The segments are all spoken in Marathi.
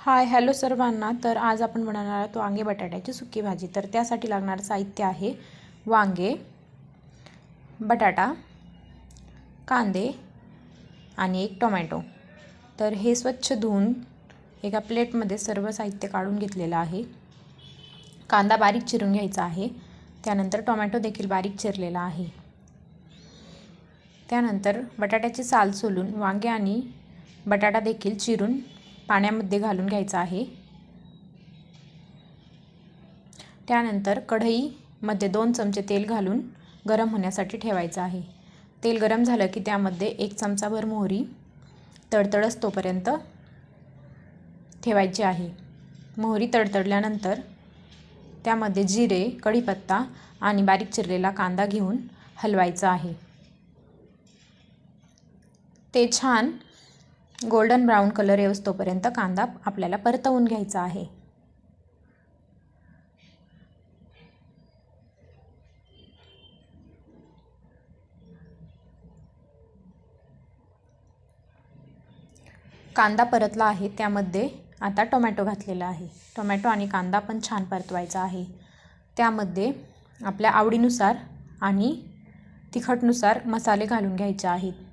हाय हॅलो सर्वांना. तर आज आपण बनवणार आहोत वांगे बटाट्याची सुकी भाजी. तर त्यासाठी लागणारं साहित्य आहे वांगे बटाटा कांदे आणि एक टोमॅटो. तर हे स्वच्छ धुवून एका प्लेटमध्ये सर्व साहित्य काढून घेतलेलं आहे. कांदा बारीक चिरून घ्यायचा आहे. त्यानंतर टोमॅटो देखील बारीक चिरलेला आहे. त्यानंतर बटाट्याची साल सोलून वांगे आणि बटाटा देखील चिरून पाण्यामध्ये घालून घ्यायचा आहे. त्यानंतर कढईमध्ये दोन चमचे तेल घालून गरम होण्यासाठी ठेवायचं आहे. तेल गरम झालं की त्यामध्ये एक चमचाभर मोहरी तडतडस तोपर्यंत ठेवायची आहे. मोहरी तडतडल्यानंतर त्यामध्ये जिरे कढीपत्ता आणि बारीक चिरलेला कांदा घेऊन हलवायचा आहे. ते छान गोल्डन ब्राऊन कलर येऊस्तोपर्यंत कांदा आपल्याला परतवून घ्यायचा आहे. कांदा परतला आहे त्यामध्ये आता टोमॅटो घातलेला आहे. टोमॅटो आणि कांदा पण छान परतवायचा आहे. त्यामध्ये आपल्या आवडीनुसार आणि तिखटनुसार मसाले घालून घ्यायचे आहेत.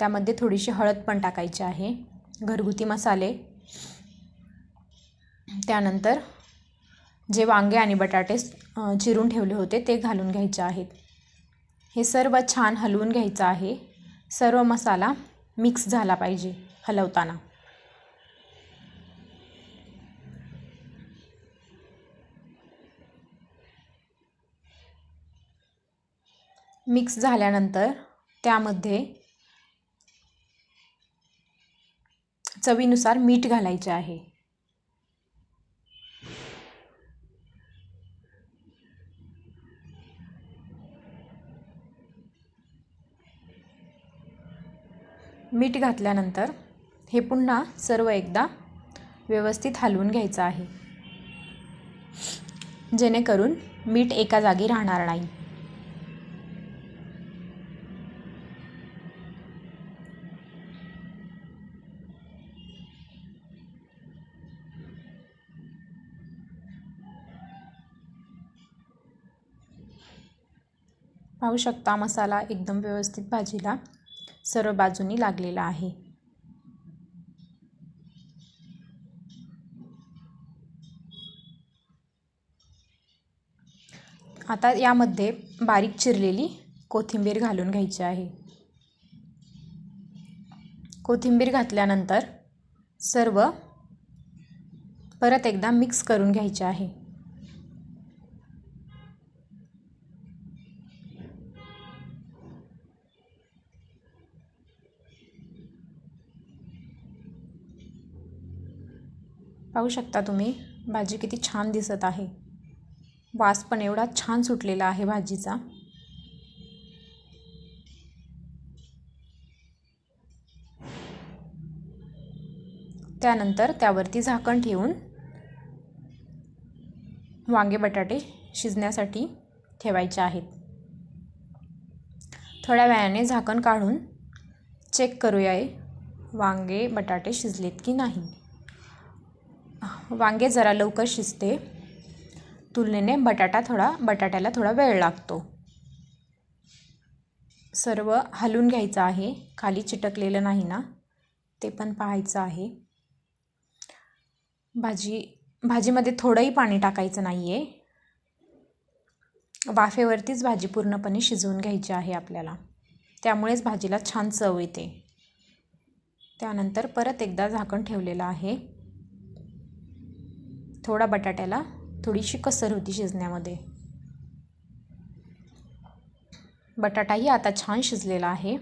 त्यामध्ये थोडीशी हळद पण टाकायची आहे. घरगुती मसाले. त्यानंतर जे वांगे आणि बटाटे चिरून ठेवले होते ते घालून घ्यायचे आहेत. हे सर्व छान हलवून घ्यायचं आहे. सर्व मसाला मिक्स झाला पाहिजे हलवताना. मिक्स झाल्यानंतर त्यामध्ये चवीनुसार मीठ घालायचे आहे. मीठ घातल्यानंतर हे पुन्हा सर्व एकदा व्यवस्थित हलवून घ्यायचं आहे. जेणेकरून मीठ एका जागी राहणार नाही. पाहू शकता मसाला एकदम व्यवस्थित भाजीला सर्व बाजूनी लागलेला आहे. आता यामध्ये बारीक चिरलेली कोथिंबीर घालून घ्यायची आहे. कोथिंबीर घातल्यानंतर सर्व परत एकदा मिक्स करून घ्यायचे आहे. पाहू शकता तुम्ही भाजी किती छान दिसत आहे. वास पण एवढा छान सुटलेला आहे भाजीचा. त्यानंतर त्यावरती झाकण ठेवून वांगे बटाटे शिजण्यासाठी ठेवायचे आहेत. थोड्या वेळाने झाकण काढून चेक करूया वांगे बटाटे शिजलेत की नाही. वांगे जरा लवकर शिजते. तुलनेने बटाटा थोडा बटाट्याला थोडा वेळ लागतो. सर्व हलवून घ्यायचं आहे. खाली चिटकलेलं नाही ना? ते पण पाहायचं आहे. भाजी भाजीमध्ये थोडंही पाणी टाकायचं नाही आहे वाफेवरतीच भाजी पूर्णपणे शिजवून घ्यायची आहे आपल्याला. त्यामुळेच भाजीला छान चव येते. त्यानंतर परत एकदा झाकण ठेवलेलं आहे. थोडा बटाट्याला थोडीशी कसर होती शिजण्यामध्ये. बटाटाही आता छान शिजलेला आहे.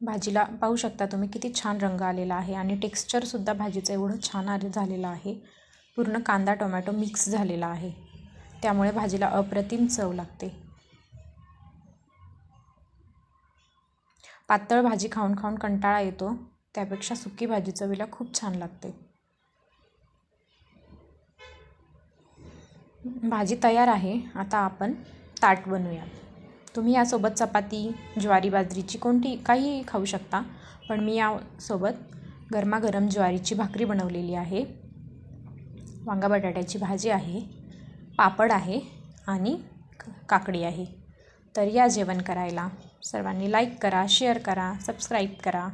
भाजीला पाहू शकता तुम्ही किती छान रंग आलेला आहे आणि टेक्स्चरसुद्धा भाजीचं एवढं छान आले झालेलं आहे. पूर्ण कांदा टोमॅटो मिक्स झालेला आहे. त्यामुळे भाजीला अप्रतिम चव लागते. पातळ भाजी खाऊन खाऊन कंटाळा येतो. त्यापेक्षा सुकी भाजी चवीला खूप छान लागते. भाजी तयार आहे. आता आपण ताट बनवूया. तुम्ही यासोबत चपाती ज्वारी बाजरीची कोणती काहीही खाऊ शकता. पण मी यासोबत गरमागरम ज्वारीची भाकरी बनवलेली आहे. वांगा बटाट्याची भाजी आहे. पापड आहे आणि काकडी आहे. तर या जेवण करायला सर्वांनी लाईक करा शेअर करा सबस्क्राईब करा.